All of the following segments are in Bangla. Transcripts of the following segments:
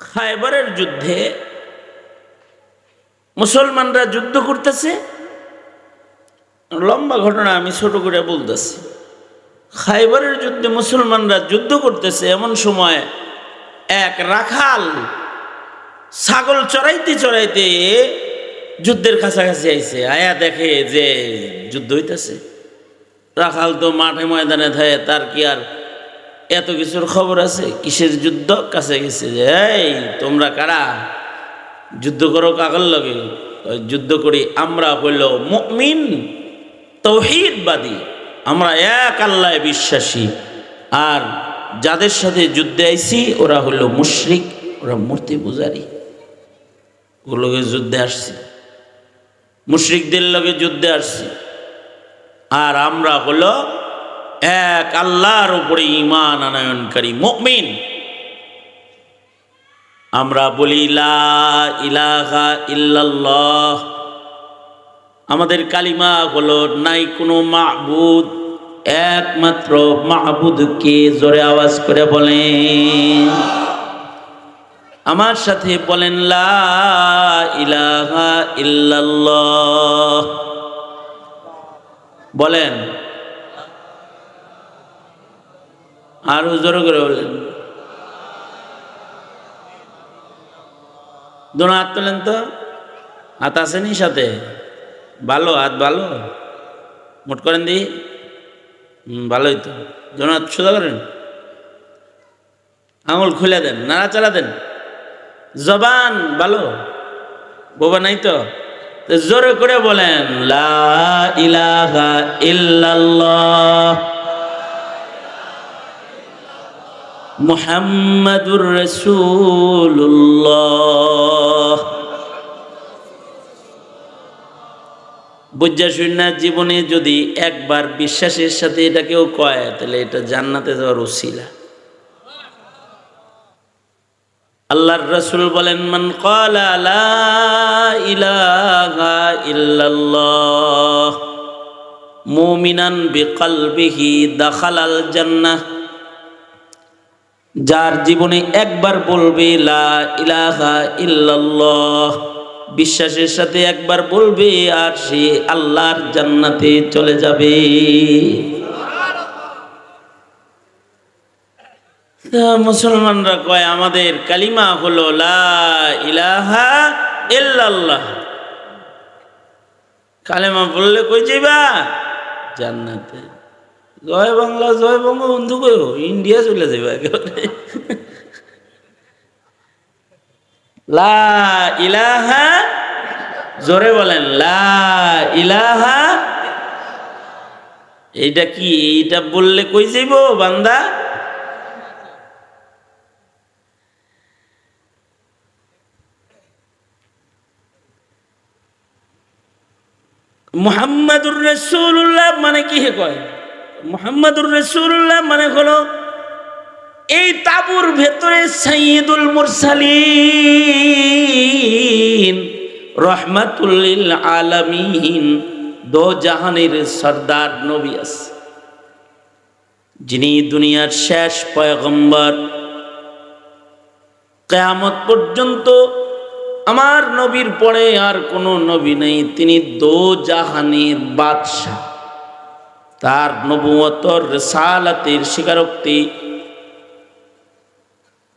খায়বারের যুদ্ধে মুসলমানরা যুদ্ধ করতেছে। লম্বা ঘটনা আমি ছোট করে বলতেছি। খাইবারের যুদ্ধে মুসলমানরা যুদ্ধ করতেছে এমন সময় এক রাখাল ছাগল চড়াইতে চড়াইতে যুদ্ধের কাছাকাছি আইছে। আয়া দেখে যে যুদ্ধ হইতেছে। রাখাল তো মাঠে ময়দানে থাকে তার কি আর এত কিছুর খবর আছে? কিসের যুদ্ধ? কাছে গেছে যে, এই, তোমরা কারা? যুদ্ধ করো কাগল লগে। যুদ্ধ করি আমরা হইল মুমিন, তৌহিদবাদী। আমরা এক আল্লাহ বিশ্বাসী। আর যাদের সাথে যুদ্ধে আইছি, ওরা হলো মুশরিক, ওরা মূর্তি পূজারি। ওগুলোকে যুদ্ধে আসছি। মুশরিকদের লগে যুদ্ধে আসছি। আর আমরা হলো এক আল্লাহর উপরে ইমান আনয়নকারী মুমিন। আমরা বলি ইলাহা ইল্লাল্লাহ। আমাদের কালিমা হলো, নাই কোনো মাহবুদ একমাত্র মাহবুদকে জোরে আওয়াজ করে বলেন। আমার সাথে বলেন, লা ইলাহা ইল্লাল্লাহ। বলেন আরও জোরে করে বলেন। দোনো হাত তোলেন তো? হাত আসেনি সাথে? ভালো, হাত ভালো? মোট করেন দি। ভালোই তো। দোনো হাত সোজা করেন। আঙুল খুলে দেন নাড়া চালা দেন। জবান ভালো? বোবা নাই তো জোরে করে বলেন, লা ইলাহা ইল্লাল্লাহ। মুহাম্মাদুর রাসূলুল্লাহ। বুঝা শুননা জীবনে যদি একবার বিশ্বাসের সাথে এটা কেউ কয়, তাহলে এটা জান্নাতে যাওয়ার উসিলা। আল্লাহর রসুল বলেন, মান ক্বালা লা ইলাহা ইল্লাল্লাহ, মুমিনান বিকলবিহি দাখালাল জান্নাহ। যার জীবনে একবার বলবে, লা ইলাহা ইল্লাল্লাহ। বিশ্বাসের সাথে একবার বলবে, আর সে আল্লাহর জান্নাতে চলে যাবে। মুসলমানরা কয়, আমাদের কালিমা হলো, লা ইলাহা ইল্লাল্লাহ। কালেমা বললে কই যাইবা? জান্নাতে। জয় বাংলা, জয় বঙ্গবন্ধু কই ইন্ডিয়া চলে যাইবা একেবারে। লা ইলাহা, জোরে বলেন, লা ইলাহা। এইটা কি? এইটা বললে কই যাইব, বান্দা? মুহাম্মাদুর রসুল্লাহ মানে কি হে কয়? মুহাম্মাদুর রসুল্লাহ মানে হলো এই তাবুর ভেতরে সাইয়দুল মুরসালিন রহমাতুল্লিল আলামিন, দো জাহানের সর্দার নবী আছে। যিনি দুনিয়ার শেষ পয়গম্বর। কেয়ামত পর্যন্ত আমার নবীর পরে আর কোনো নবী নেই, তিনি দো জাহানের বাদশাহ। তার নবুয়তর রেসালাতের স্বীকারোক্তি,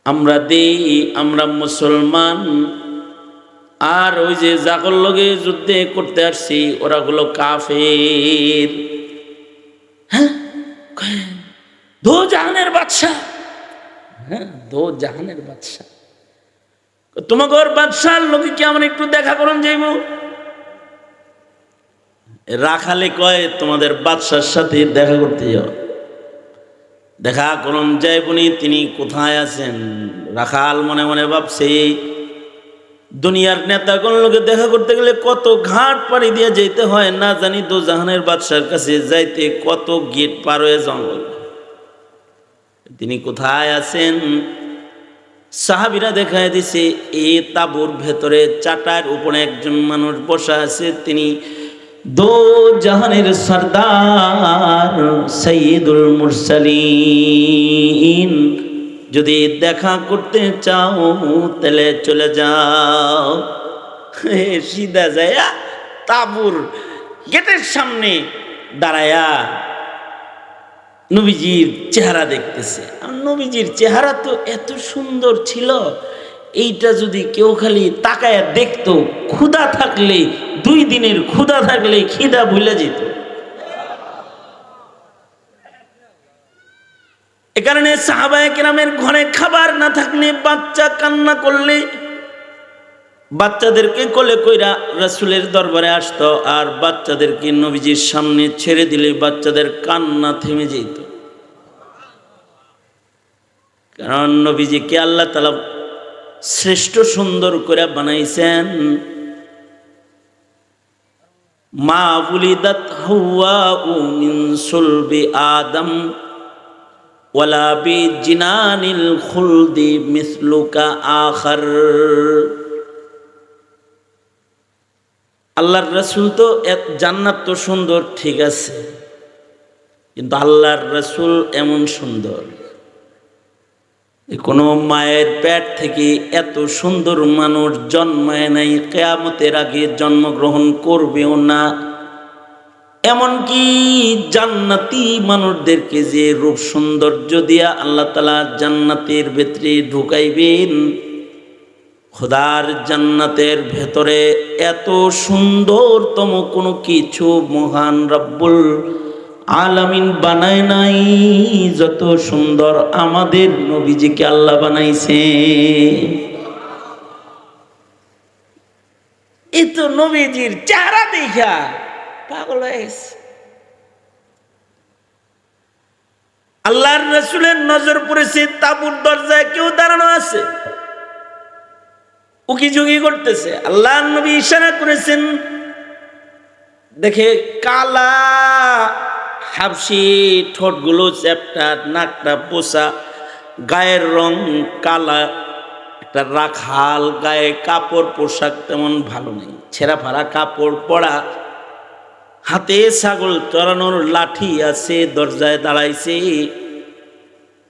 আমরা দেই, আমরা মুসলমান, আর ওই যে জাগর লগে যুদ্ধে করতে আসছি, ওরা গুলো কাফের। হ্যাঁ? দো জাহানের বাদশাহ। হ্যাঁ দো জাহানের বাদশাহ। তোমাকে ওর বাদশার লোকে কি আমার একটু দেখা করুন যাইব? রাখালে কয়, তোমাদের বাদশার সাথে দেখা করতে যাও। দেখা করুন যাইবনি তিনি কোথায় আছেন? রাখাল মনে মনে ভাবছে দুনিয়ার নেতাগণ লোকে দেখা করতে গেলে কত ঘাট পাড়ি দিয়ে যেতে হয়, না জানি তো জাহানের বাদশার কাছে যাইতে কত গেট পার হয়ে জঙ্গল। তিনি কোথায় আছেন? সাহাবিরা দেখায় দিছে, এ তাবুর ভেতরে চাটার উপরে একজন মানুষ বসা আছে, তিনি দো জাহানের সর্দার সৈয়দুল মুরসালিন। যদি দেখা করতে চাও, তাহলে চলে যাও। সিধা যায়া তাবুর গেটের সামনে দাঁড়ায়া নবীজির চেহারা দেখতেছে। নবীজির চেহারা তো এত সুন্দর ছিল এইটা যদি কেউ খালি তাকায় দেখতো, ক্ষুধা থাকলে, দুই দিনের ক্ষুধা থাকলে খিদা ভুলে যেত। এ কারণে সাহাবায় কেরামের ঘরে খাবার না থাকলে, বাচ্চা কান্না করলে, বাচ্চাদেরকে কোলে কইরা রাসুলের দরবারে আসতো আর বাচ্চাদেরকে নবীজির সামনে ছেড়ে দিলে বাচ্চাদের কান্না থেমে যেত। কারণ নবীজিকে আল্লাহ তালা শ্রেষ্ঠ সুন্দর করে বানাইছেন। মা বুলিদাত হাওয়া উ মিন সুলবি আদম, ওয়ালা বি জিনানিল খুলদি মিসলুকা আখার। আল্লাহর রসুল তো জান্নাত তো সুন্দর, ঠিক আছে। কিন্তু আল্লাহর রসুল এমন সুন্দর। কোনো মায়ের পেট থেকে এত সুন্দর মানুষ জন্মায় নাই, কেয়ামতের আগে জন্মগ্রহণ করবেও না। এমনকি জান্নাতি মানুষদেরকে যে রূপ সৌন্দর্য দিয়া আল্লাহ তালা জান্নাতের ভেতরে ঢুকাইবেন, খোদার জান্নাতের ভেতরে এত সুন্দরতম কোনো কিছু মহান রব্বুল আলামিন বানায় নাই, যত সুন্দর আমাদের নবীজিকে আল্লাহ বানাইছে। এ তো নবীজির চেহারা দেখা, পাগল আল্লাহর রসুলের নজর পড়েছে, তাবুর দরজায় কেউ দাঁড়ানো আছে। উকিঝুঁকি করতেছে। আল্লাহ নবী ইশারা করেছেন, দেখে কালা হাবসি ঠোঁটগুলো চ্যাপটা, নাকটা পোষা গায়ের রং কালা, একটা রাখাল গায়ে কাপড় পোশাক তেমন ভালো নেই। ছেঁড়া ফাড়া কাপড় পরা হাতে ছাগল চড়ানোর লাঠি আছে, দরজায় দাঁড়াইছে।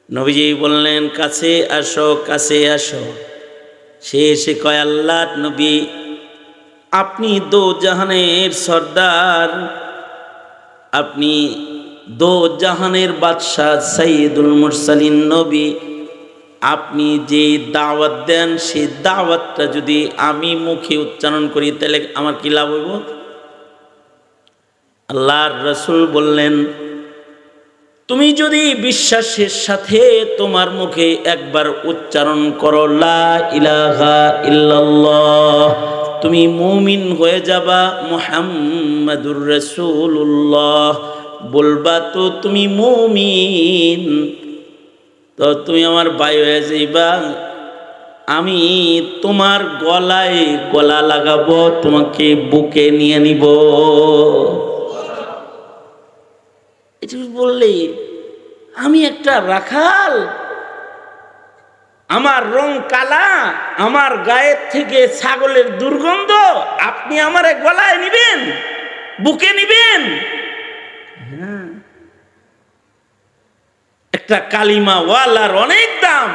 নবীজি বললেন, কাছে আসো কাছে আসো। সে এসে কয়, আল্লাহ নবী, আপনি দো জাহানের সর্দার। আপনি দো জাহানের বাদশাহ সৈয়দুল মুরসালিন নবী, আপনি যে দাওয়াত দেন, সেই দাওয়াতটা যদি আমি মুখে উচ্চারণ করি, তাহলে আমার কি লাভ হইব? আল্লাহর রসুল বললেন, তুমি যদি বিশ্বাসের সাথে তোমার মুখে একবার উচ্চারণ করো, লা ইলাহা ইল্লাল্লাহ তুমি মুমিন হয়ে যাবা মুহাম্মাদুর রাসূলুল্লাহ। বলবা, তো তুমি মুমিন, তো তুমি আমার ভাই হয়ে যাইবা। আমি তোমার গলায় গলা লাগাবো, তোমাকে বুকে নিয়ে নিব। এটি বললে আমি একটা রাখাল আমার রং কালা, আমার গায়ের থেকে ছাগলের দুর্গন্ধ, আপনি আমার গলায় নিবেন, বুকে নিবেন। একটা কালিমা ওয়ালার অনেক দাম।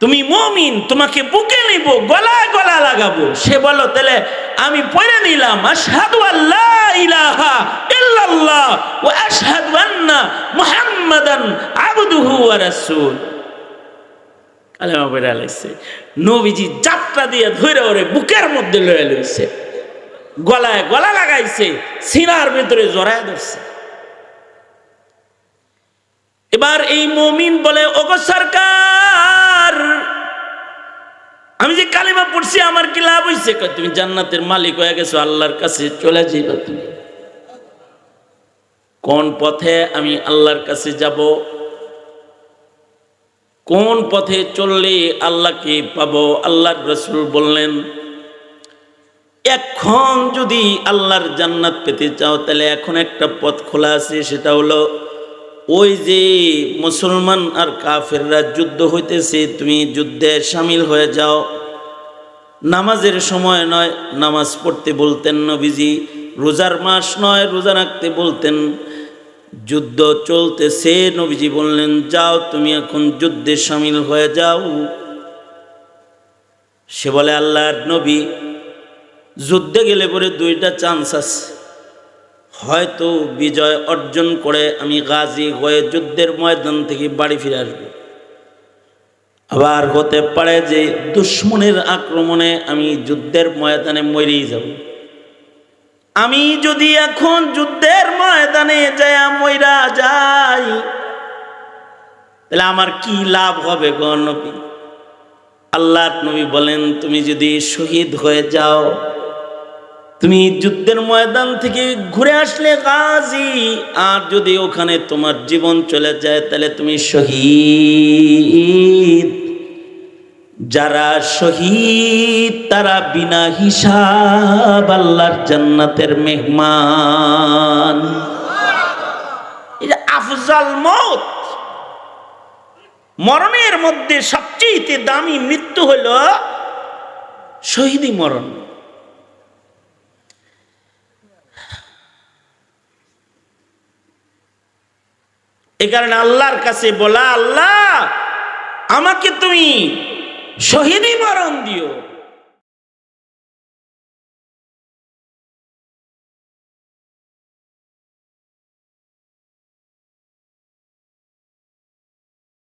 তুমি মমিন, তোমাকে বুকে নিব, গলায় গলা লাগাবো। সে বলো তাহলে আমি পড়ে নিলাম, আশহাদু আল্লাহ ইলাহা ইল্লাল্লাহ ওয়া আন্না মুহাম্মাদান আবদুহু ওয়া কালেমা পড়ে আলাইছে নবীজি যাত্রা দিয়ে ধরে ওরে বুকের মধ্যে লয়ে লইছে। গলায় গলা লাগাইছে, সিনার ভিতরে জড়ায় ধরছে। এবার এই মমিন বলে, ওগো সরকার, আমি যে কালিমা পড়ছি, আমার কি লাভ হয়েছে তুমি জান্নাতের মালিক হয়ে গেছো, আল্লাহর কাছে চলে যাইবা তুমি। কোন পথে আমি আল্লাহর কাছে যাব কোন পথে চললে আল্লাহকে পাবো? আল্লাহর রসুল বললেন, এখন যদি আল্লাহর জান্নাত পেতে চাও, তাহলে এখন একটা পথ খোলা আছে, সেটা হলো ওই যে মুসলমান আর কাফেররা যুদ্ধ হইতেছে, তুমি যুদ্ধে সামিল হয়ে যাও। নামাজের সময় নয়, নামাজ পড়তে বলতেন নবীজি, রোজার মাস নয়, রোজা রাখতে বলতেন। যুদ্ধ চলতেছে। নবীজি বললেন, যাও, তুমি এখন যুদ্ধে সামিল হয়ে যাও। সে বলে, আল্লাহর নবী, যুদ্ধে গেলে পরে দুইটা চান্স আছে। হয়তো বিজয় অর্জন করে আমি গাজী হয়ে যুদ্ধের ময়দান থেকে বাড়ি ফিরে আসব। আবার হতে পারে যে দুশ্মনের আক্রমণে আমি যুদ্ধের ময়দানে মরেই যাব। আমি যদি এখন যুদ্ধের ময়দানে যায় ময়রা যাই। তাহলে আমার কি লাভ হবে নবী? আল্লাহ নবী বলেন, তুমি যদি শহীদ হয়ে যাও, তুমি যুদ্ধের ময়দান থেকে ঘুরে আসলে গাজী, আর যদি ওখানে তোমার জীবন চলে যায়, তাহলে তুমি শহীদ। যারা শহীদ, তারা বিনা হিসাব আল্লাহর জান্নাতের মেহমান। আফজাল মত মরণের মধ্যে সবচেয়ে দামি মৃত্যু হল শহীদি মরণ। এ কারণে আল্লাহর কাছে বলা, আল্লাহ, আমাকে তুমি শহীদি মরণ দিও।